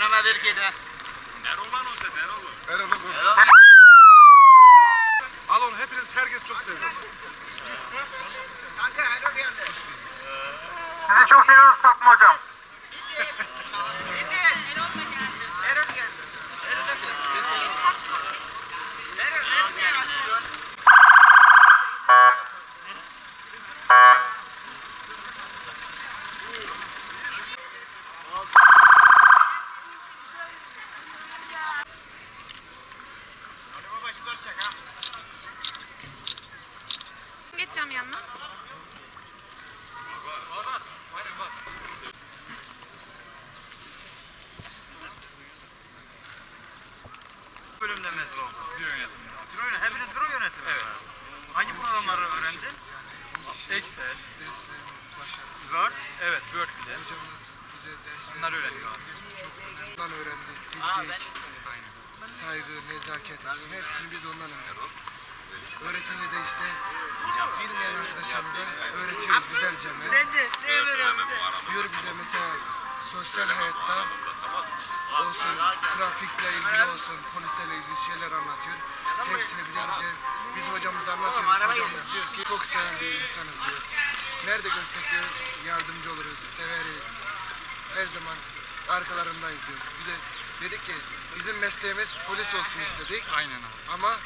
Yanıma bir gide. Erol lan o sen Erol. Erol lan. Al onu hepiniz herkes çok seviyor. Kanka Erol geldi. Sizi çok seviyoruz Fatma hocam. Yanına. bölümde mezun oldun? Büro yönetimi. Büro yönetimi. Hepiniz büro yönetimi. Evet. Hangi programları öğrendin? Excel, Derslerimiz başarılı. Word. evet Word bile. Hocamız bize ders Bunlar öğreniyor. Çok ondan öğrendik, bildik. Saygı, nezaket, hepsini biz ondan öğrendik. Öğretince de işte bilmeyen arkadaşlarımıza öğretiyoruz güzelce. Diyor bize mesela sosyal hayatta olsun, trafikle ilgili olsun, polisle ilgili şeyler anlatıyor. Hepsini bilince biz hocamıza anlatıyoruz. Hocamız diyor ki çok seven bir insanız diyor. Nerede görsek diyoruz yardımcı oluruz, severiz. Her zaman arkalarındayız diyoruz. Bir de dedik ki bizim mesleğimiz polis olsun istedik. Aynen. Ama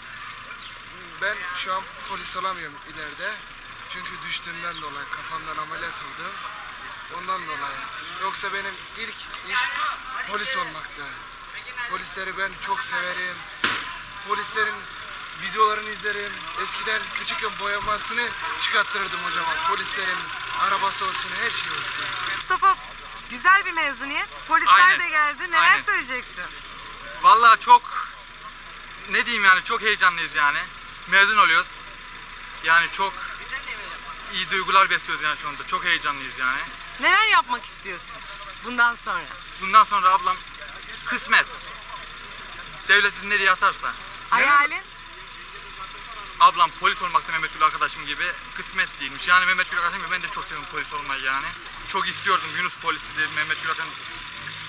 ben şu an polis olamıyorum ileride. Çünkü düştüğümden dolayı kafamdan ameliyat oldum. Ondan dolayı. Yoksa benim ilk iş polis olmaktı. Polisleri ben çok severim. Polislerin videolarını izlerim. Eskiden küçükken boyamasını çıkarttırırdım hocama. Polislerin arabası olsun, her şey olsun. Mustafa güzel bir mezuniyet. Polisler Aynen. de geldi. Neler Aynen. söyleyeceksin? Vallahi çok ne diyeyim yani çok heyecanlıyız yani. Mezun oluyoruz. Yani çok iyi duygular besliyoruz yani şu anda. Çok heyecanlıyız yani. Neler yapmak istiyorsun bundan sonra? Bundan sonra ablam kısmet. Devlet bizi nereye atarsa. Hayalin? Ablam polis olmakta Mehmet Gül arkadaşım gibi kısmet değilmiş. Yani Mehmet Gül arkadaşım gibi ben de çok seviyorum polis olmayı yani. Çok istiyordum Yunus polisi de Mehmet Gül arkadaşım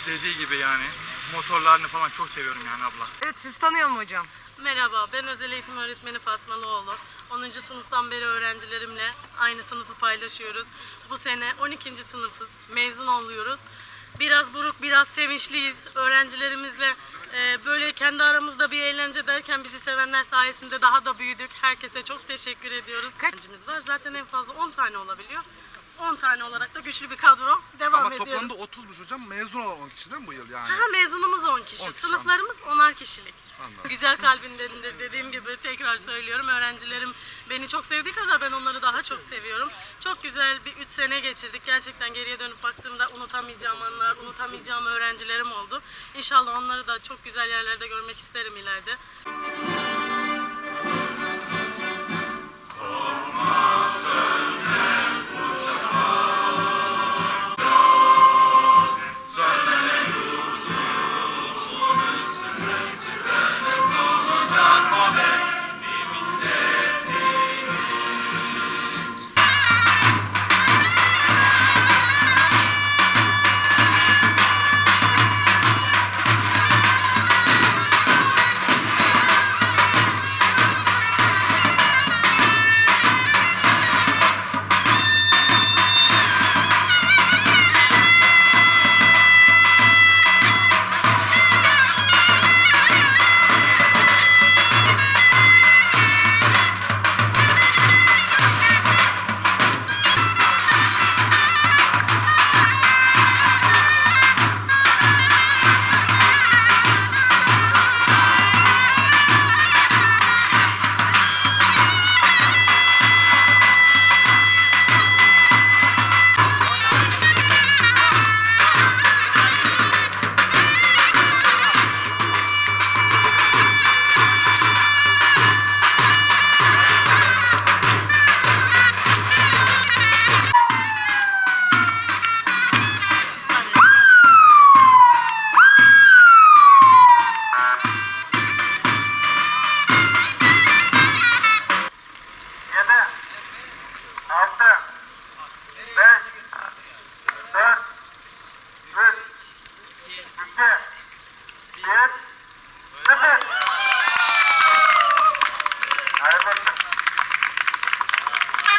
dediği gibi yani. Motorlarını falan çok seviyorum yani abla. Evet siz tanıyalım hocam. Merhaba, ben özel eğitim öğretmeni Fatma Loğlu. 10. sınıftan beri öğrencilerimle aynı sınıfı paylaşıyoruz. Bu sene 12. sınıfız, mezun oluyoruz. Biraz buruk, biraz sevinçliyiz. Öğrencilerimizle e, böyle kendi aramızda bir eğlence derken bizi sevenler sayesinde daha da büyüdük. Herkese çok teşekkür ediyoruz. Kaç öğrencimiz var? Zaten en fazla 10 tane olabiliyor. 10 tane olarak da güçlü bir kadro devam Ama ediyoruz. toplamda 30'muş hocam. Mezun olan 10 kişi değil mi bu yıl yani? Ha, mezunumuz 10 kişi. Sınıflarımız 10'ar kişilik. Güzel kalbinlerindir dediğim gibi tekrar söylüyorum. Öğrencilerim beni çok sevdiği kadar ben onları daha çok seviyorum. Çok güzel bir 3 sene geçirdik. Gerçekten geriye dönüp baktığımda unutamayacağım anlar, unutamayacağım öğrencilerim oldu. İnşallah onları da çok güzel yerlerde görmek isterim ileride.